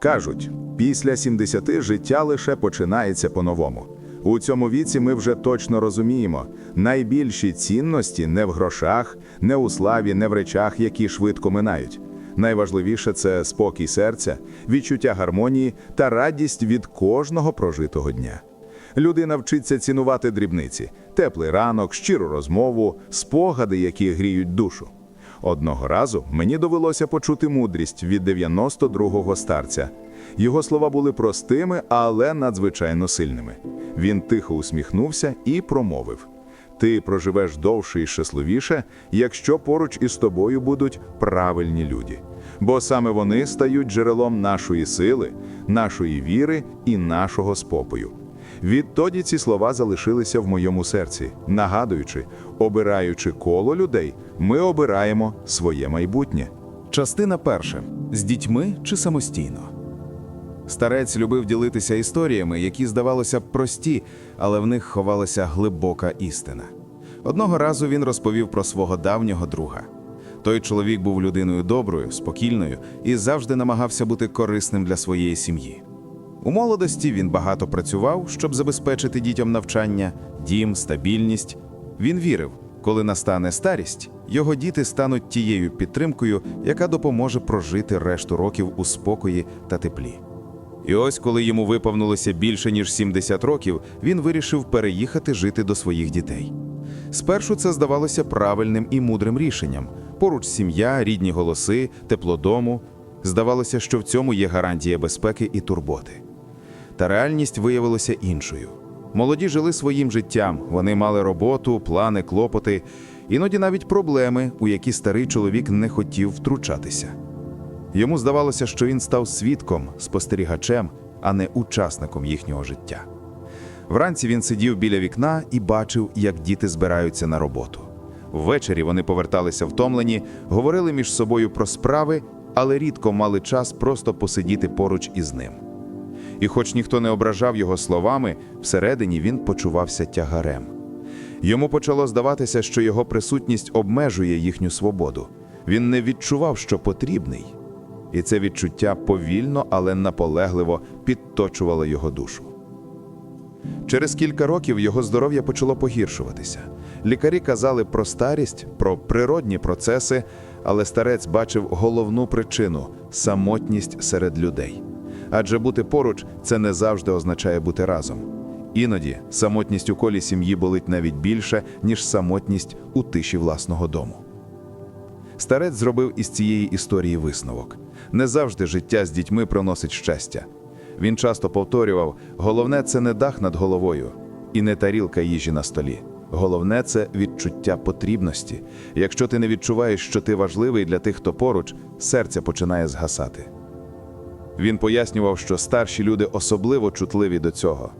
Кажуть, після 70 життя лише починається по-новому. У цьому віці ми вже точно розуміємо, найбільші цінності не в грошах, не у славі, не в речах, які швидко минають. Найважливіше це спокій серця, відчуття гармонії та радість від кожного прожитого дня. Людина вчиться цінувати дрібниці, теплий ранок, щиру розмову, спогади, які гріють душу. Одного разу мені довелося почути мудрість від 92-го старця. Його слова були простими, але надзвичайно сильними. Він тихо усміхнувся і промовив: Ти проживеш довше і щасливіше, якщо поруч із тобою будуть правильні люди. Бо саме вони стають джерелом нашої сили, нашої віри і нашого спокою. Відтоді ці слова залишилися в моєму серці, нагадуючи, обираючи коло людей, ми обираємо своє майбутнє. Частина перша з дітьми чи самостійно. Старець любив ділитися історіями, які здавалося б прості, але в них ховалася глибока істина. Одного разу він розповів про свого давнього друга. Той чоловік був людиною доброю, спокійною і завжди намагався бути корисним для своєї сім'ї. У молодості він багато працював, щоб забезпечити дітям навчання, дім, стабільність. Він вірив, коли настане старість, його діти стануть тією підтримкою, яка допоможе прожити решту років у спокої та теплі. І ось, коли йому виповнилося більше ніж 70 років, він вирішив переїхати жити до своїх дітей. Спершу це здавалося правильним і мудрим рішенням: поруч сім'я, рідні голоси, тепло дому. Здавалося, що в цьому є гарантія безпеки і турботи. Та реальність виявилася іншою. Молоді жили своїм життям, вони мали роботу, плани, клопоти, іноді навіть проблеми, у які старий чоловік не хотів втручатися. Йому здавалося, що він став свідком, спостерігачем, а не учасником їхнього життя. Вранці він сидів біля вікна і бачив, як діти збираються на роботу. Ввечері вони поверталися втомлені, говорили між собою про справи, але рідко мали час просто посидіти поруч із ним. І, хоч ніхто не ображав його словами, всередині він почувався тягарем. Йому почало здаватися, що його присутність обмежує їхню свободу. Він не відчував, що потрібний. І це відчуття повільно, але наполегливо підточувало його душу. Через кілька років його здоров'я почало погіршуватися. Лікарі казали про старість, про природні процеси, але старець бачив головну причину самотність серед людей. Адже бути поруч це не завжди означає бути разом. Іноді самотність у колі сім'ї болить навіть більше, ніж самотність у тиші власного дому. Старець зробив із цієї історії висновок: не завжди життя з дітьми приносить щастя. Він часто повторював: головне це не дах над головою і не тарілка їжі на столі. Головне це відчуття потрібності. Якщо ти не відчуваєш, що ти важливий для тих, хто поруч, серце починає згасати. Він пояснював, що старші люди особливо чутливі до цього.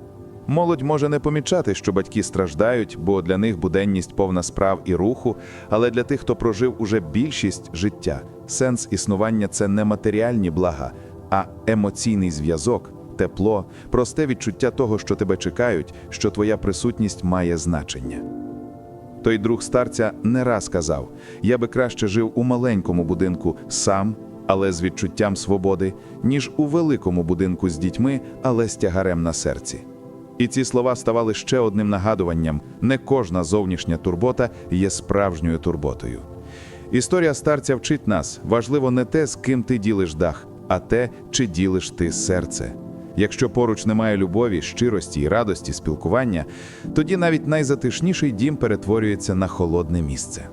Молодь може не помічати, що батьки страждають, бо для них буденність повна справ і руху, але для тих, хто прожив уже більшість життя, сенс існування це не матеріальні блага, а емоційний зв'язок, тепло, просте відчуття того, що тебе чекають, що твоя присутність має значення. Той друг старця не раз казав: я би краще жив у маленькому будинку сам, але з відчуттям свободи, ніж у великому будинку з дітьми, але з тягарем на серці. І ці слова ставали ще одним нагадуванням: не кожна зовнішня турбота є справжньою турботою. Історія старця вчить нас: важливо не те, з ким ти ділиш дах, а те, чи ділиш ти серце. Якщо поруч немає любові, щирості і радості спілкування, тоді навіть найзатишніший дім перетворюється на холодне місце.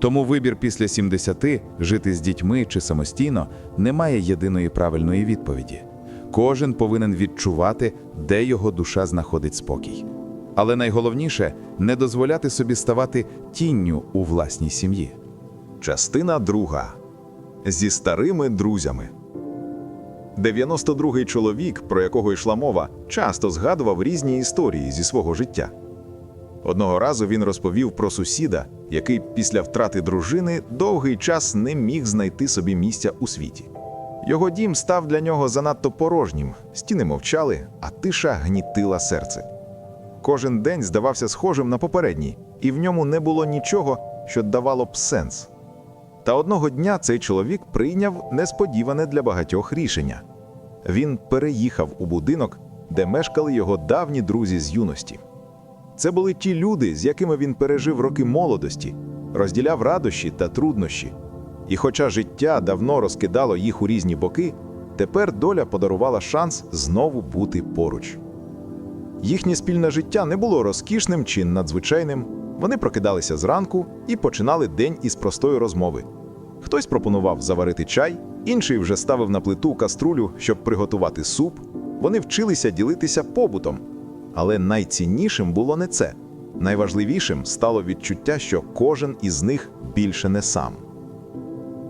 Тому вибір після 70 жити з дітьми чи самостійно не має єдиної правильної відповіді. Кожен повинен відчувати, де його душа знаходить спокій. Але найголовніше не дозволяти собі ставати тінню у власній сім'ї. Частина друга. Зі старими друзями. 92-й чоловік, про якого йшла мова, часто згадував різні історії зі свого життя. Одного разу він розповів про сусіда, який після втрати дружини довгий час не міг знайти собі місця у світі. Його дім став для нього занадто порожнім, стіни мовчали, а тиша гнітила серце. Кожен день здавався схожим на попередній, і в ньому не було нічого, що давало б сенс. Та одного дня цей чоловік прийняв несподіване для багатьох рішення. він переїхав у будинок, де мешкали його давні друзі з юності. Це були ті люди, з якими він пережив роки молодості, розділяв радощі та труднощі. І хоча життя давно розкидало їх у різні боки, тепер доля подарувала шанс знову бути поруч. Їхнє спільне життя не було розкішним чи надзвичайним. Вони прокидалися зранку і починали день із простої розмови. Хтось пропонував заварити чай, інший вже ставив на плиту каструлю, щоб приготувати суп. Вони вчилися ділитися побутом. Але найціннішим було не це. Найважливішим стало відчуття, що кожен із них більше не сам.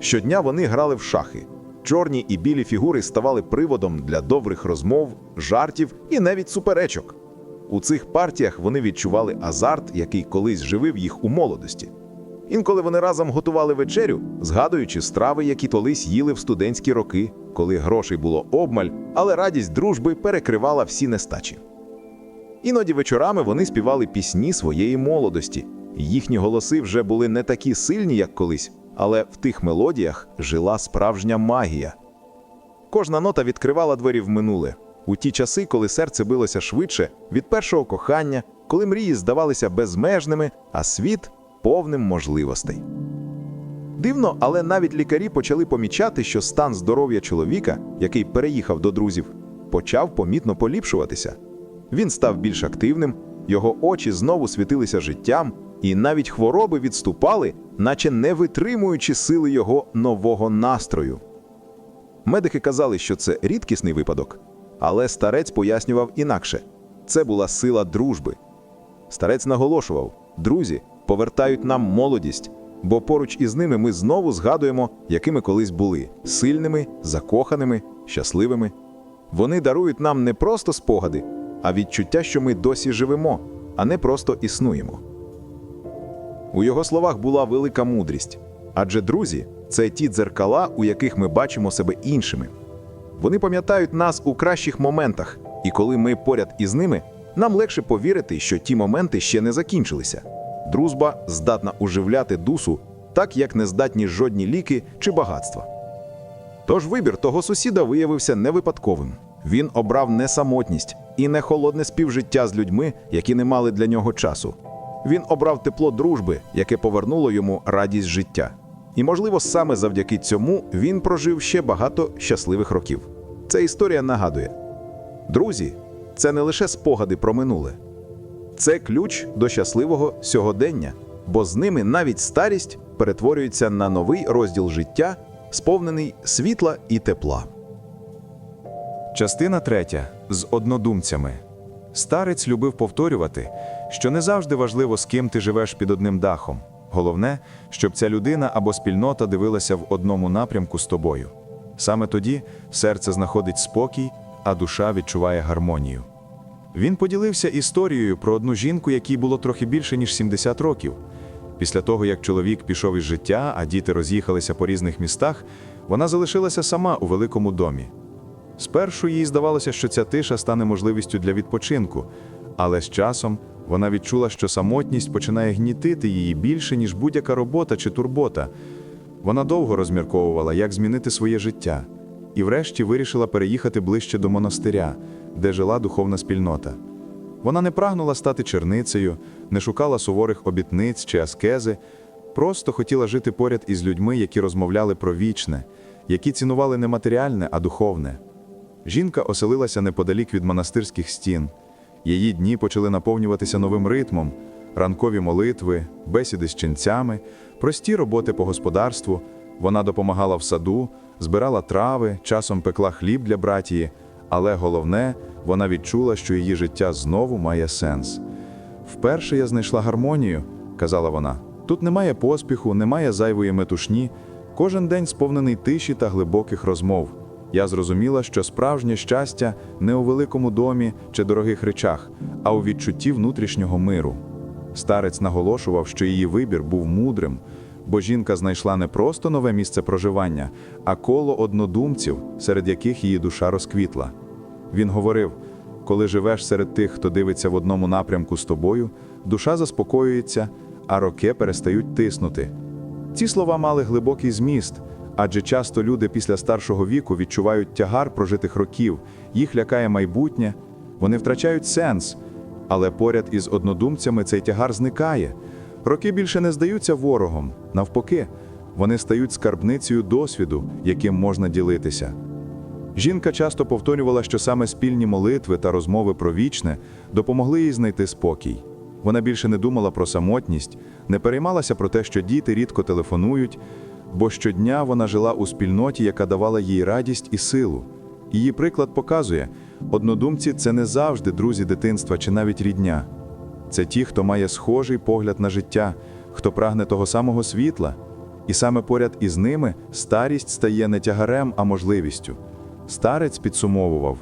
Щодня вони грали в шахи. Чорні і білі фігури ставали приводом для добрих розмов, жартів і навіть суперечок. У цих партіях вони відчували азарт, який колись живив їх у молодості. Інколи вони разом готували вечерю, згадуючи страви, які колись їли в студентські роки, коли грошей було обмаль, але радість дружби перекривала всі нестачі. Іноді вечорами вони співали пісні своєї молодості. Їхні голоси вже були не такі сильні, як колись, але в тих мелодіях жила справжня магія. Кожна нота відкривала двері в минуле. У ті часи, коли серце билося швидше від першого кохання, коли мрії здавалися безмежними, а світ повним можливостей. Дивно, але навіть лікарі почали помічати, що стан здоров'я чоловіка, який переїхав до друзів, почав помітно поліпшуватися. Він став більш активним, його очі знову світилися життям, і навіть хвороби відступали, наче не витримуючи сили його нового настрою. Медики казали, що це рідкісний випадок, але старець пояснював інакше це була сила дружби. Старець наголошував: друзі повертають нам молодість, бо поруч із ними ми знову згадуємо, якими колись були сильними, закоханими, щасливими. Вони дарують нам не просто спогади, а відчуття, що ми досі живемо, а не просто існуємо. У його словах була велика мудрість. Адже друзі це ті дзеркала, у яких ми бачимо себе іншими. Вони пам'ятають нас у кращих моментах, і коли ми поряд із ними, нам легше повірити, що ті моменти ще не закінчилися. Дружба здатна уживляти дусу, так як не здатні жодні ліки чи багатства. Тож вибір того сусіда виявився невипадковим. Він обрав не самотність і не холодне співжиття з людьми, які не мали для нього часу. Він обрав тепло дружби, яке повернуло йому радість життя. І, можливо, саме завдяки цьому він прожив ще багато щасливих років. Ця історія нагадує: друзі, це не лише спогади про минуле, це ключ до щасливого сьогодення, бо з ними навіть старість перетворюється на новий розділ життя, сповнений світла і тепла. Частина третя з однодумцями. Старець любив повторювати, що не завжди важливо, з ким ти живеш під одним дахом. Головне, щоб ця людина або спільнота дивилася в одному напрямку з тобою. Саме тоді серце знаходить спокій, а душа відчуває гармонію. Він поділився історією про одну жінку, якій було трохи більше, ніж 70 років. Після того, як чоловік пішов із життя, а діти роз'їхалися по різних містах, вона залишилася сама у великому домі. Спершу їй здавалося, що ця тиша стане можливістю для відпочинку, але з часом вона відчула, що самотність починає гнітити її більше, ніж будь-яка робота чи турбота. Вона довго розмірковувала, як змінити своє життя, і врешті вирішила переїхати ближче до монастиря, де жила духовна спільнота. Вона не прагнула стати черницею, не шукала суворих обітниць чи аскези, просто хотіла жити поряд із людьми, які розмовляли про вічне, які цінували не матеріальне, а духовне. Жінка оселилася неподалік від монастирських стін. Її дні почали наповнюватися новим ритмом: ранкові молитви, бесіди з ченцями, прості роботи по господарству. Вона допомагала в саду, збирала трави, часом пекла хліб для братії, але головне, вона відчула, що її життя знову має сенс. Вперше я знайшла гармонію, казала вона. Тут немає поспіху, немає зайвої метушні, кожен день сповнений тиші та глибоких розмов. Я зрозуміла, що справжнє щастя не у великому домі чи дорогих речах, а у відчутті внутрішнього миру. Старець наголошував, що її вибір був мудрим, бо жінка знайшла не просто нове місце проживання, а коло однодумців, серед яких її душа розквітла. Він говорив: коли живеш серед тих, хто дивиться в одному напрямку з тобою, душа заспокоюється, а роки перестають тиснути. Ці слова мали глибокий зміст, Адже часто люди після старшого віку відчувають тягар прожитих років, їх лякає майбутнє, вони втрачають сенс, але поряд із однодумцями цей тягар зникає. Роки більше не здаються ворогом, навпаки, вони стають скарбницею досвіду, яким можна ділитися. Жінка часто повторювала, що саме спільні молитви та розмови про вічне допомогли їй знайти спокій. Вона більше не думала про самотність, не переймалася про те, що діти рідко телефонують, бо щодня вона жила у спільноті, яка давала їй радість і силу. Її приклад показує, однодумці це не завжди друзі дитинства чи навіть рідня. Це ті, хто має схожий погляд на життя, хто прагне того самого світла. І саме поряд із ними старість стає не тягарем, а можливістю. Старець підсумовував: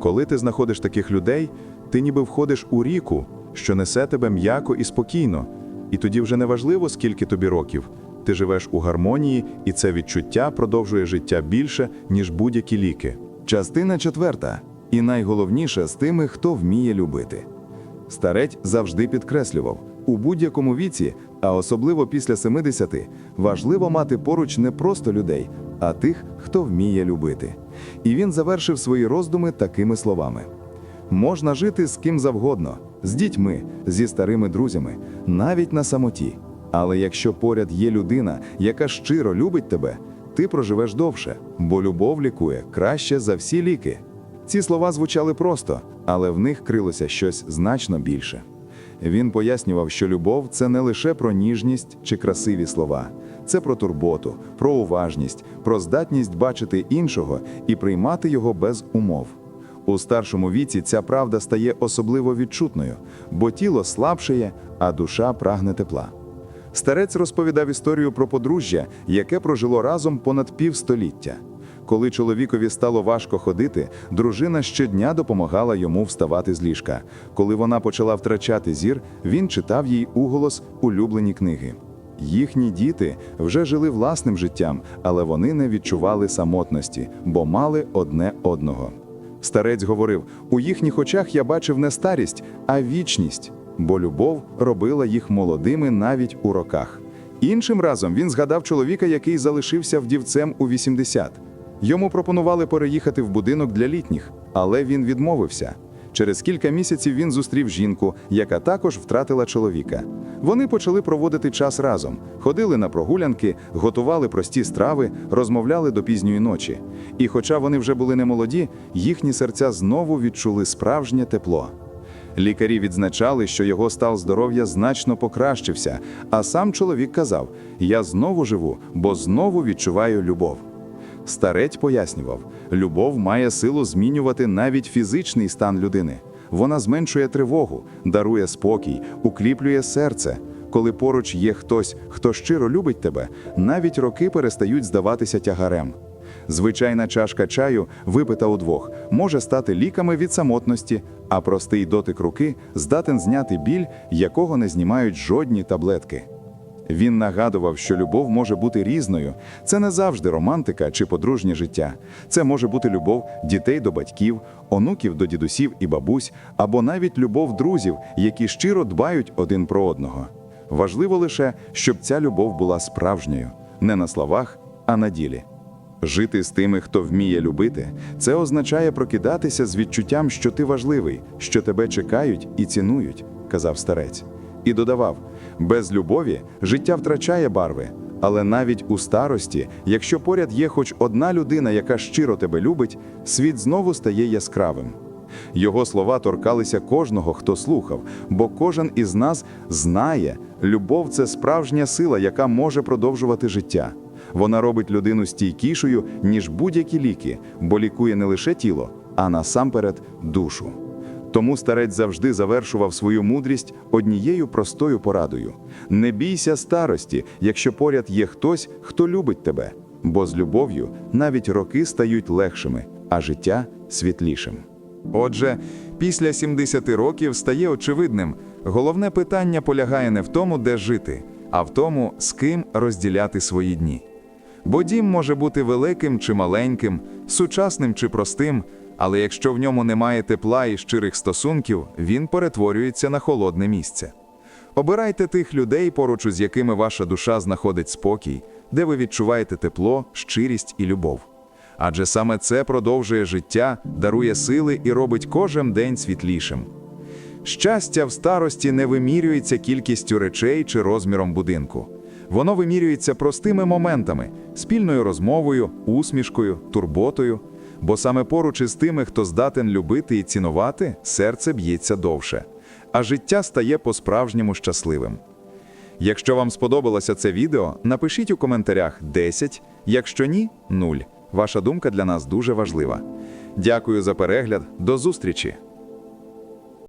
коли ти знаходиш таких людей, ти ніби входиш у ріку, що несе тебе м'яко і спокійно, і тоді вже не важливо, скільки тобі років. Ти живеш у гармонії, і це відчуття продовжує життя більше, ніж будь-які ліки. Частина четверта. І найголовніше з тими, хто вміє любити. Старець завжди підкреслював, у будь-якому віці, а особливо після 70, важливо мати поруч не просто людей, а тих, хто вміє любити. І він завершив свої роздуми такими словами: можна жити з ким завгодно, з дітьми, зі старими друзями, навіть на самоті. Але якщо поряд є людина, яка щиро любить тебе, ти проживеш довше, бо любов лікує краще за всі ліки. Ці слова звучали просто, але в них крилося щось значно більше. Він пояснював, що любов це не лише про ніжність чи красиві слова, це про турботу, про уважність, про здатність бачити іншого і приймати його без умов. У старшому віці ця правда стає особливо відчутною, бо тіло слабшає, а душа прагне тепла. Старець розповідав історію про подружжя, яке прожило разом понад півстоліття. Коли чоловікові стало важко ходити, дружина щодня допомагала йому вставати з ліжка. Коли вона почала втрачати зір, він читав їй уголос улюблені книги. Їхні діти вже жили власним життям, але вони не відчували самотності, бо мали одне одного. Старець говорив: у їхніх очах я бачив не старість, а вічність, бо любов робила їх молодими навіть у роках. Іншим разом він згадав чоловіка, який залишився вдівцем у 80. Йому пропонували переїхати в будинок для літніх, але він відмовився. Через кілька місяців він зустрів жінку, яка також втратила чоловіка. Вони почали проводити час разом, ходили на прогулянки, готували прості страви, розмовляли до пізньої ночі. І хоча вони вже були немолоді, їхні серця знову відчули справжнє тепло. Лікарі відзначали, що його стан здоров'я значно покращився, а сам чоловік казав: Я знову живу, бо знову відчуваю любов. Старець пояснював, любов має силу змінювати навіть фізичний стан людини. Вона зменшує тривогу, дарує спокій, укріплює серце. Коли поруч є хтось, хто щиро любить тебе, навіть роки перестають здаватися тягарем. Звичайна чашка чаю, випита удвох, може стати ліками від самотності, а простий дотик руки здатен зняти біль, якого не знімають жодні таблетки. Він нагадував, що любов може бути різною. Це не завжди романтика чи подружнє життя. Це може бути любов дітей до батьків, онуків до дідусів і бабусь, або навіть любов друзів, які щиро дбають один про одного. Важливо лише, щоб ця любов була справжньою, не на словах, а на ділі. Жити з тими, хто вміє любити, це означає прокидатися з відчуттям, що ти важливий, що тебе чекають і цінують, казав старець. І додавав: без любові життя втрачає барви, але навіть у старості, якщо поряд є хоч одна людина, яка щиро тебе любить, світ знову стає яскравим. Його слова торкалися кожного, хто слухав, бо кожен із нас знає, любов це справжня сила, яка може продовжувати життя. Вона робить людину стійкішою, ніж будь-які ліки, бо лікує не лише тіло, а насамперед душу. Тому старець завжди завершував свою мудрість однією простою порадою: не бійся старості, якщо поряд є хтось, хто любить тебе, бо з любов'ю навіть роки стають легшими, а життя світлішим. Отже, після 70 років стає очевидним, головне питання полягає не в тому, де жити, а в тому, з ким розділяти свої дні. Бо дім може бути великим чи маленьким, сучасним чи простим, але якщо в ньому немає тепла і щирих стосунків, він перетворюється на холодне місце. Обирайте тих людей, поруч з якими ваша душа знаходить спокій, де ви відчуваєте тепло, щирість і любов. Адже саме це продовжує життя, дарує сили і робить кожен день світлішим. Щастя в старості не вимірюється кількістю речей чи розміром будинку. Воно вимірюється простими моментами, спільною розмовою, усмішкою, турботою. Бо саме поруч із тими, хто здатен любити і цінувати, серце б'ється довше, а життя стає по-справжньому щасливим. Якщо вам сподобалося це відео, напишіть у коментарях 10, якщо ні 0. Ваша думка для нас дуже важлива. Дякую за перегляд, до зустрічі!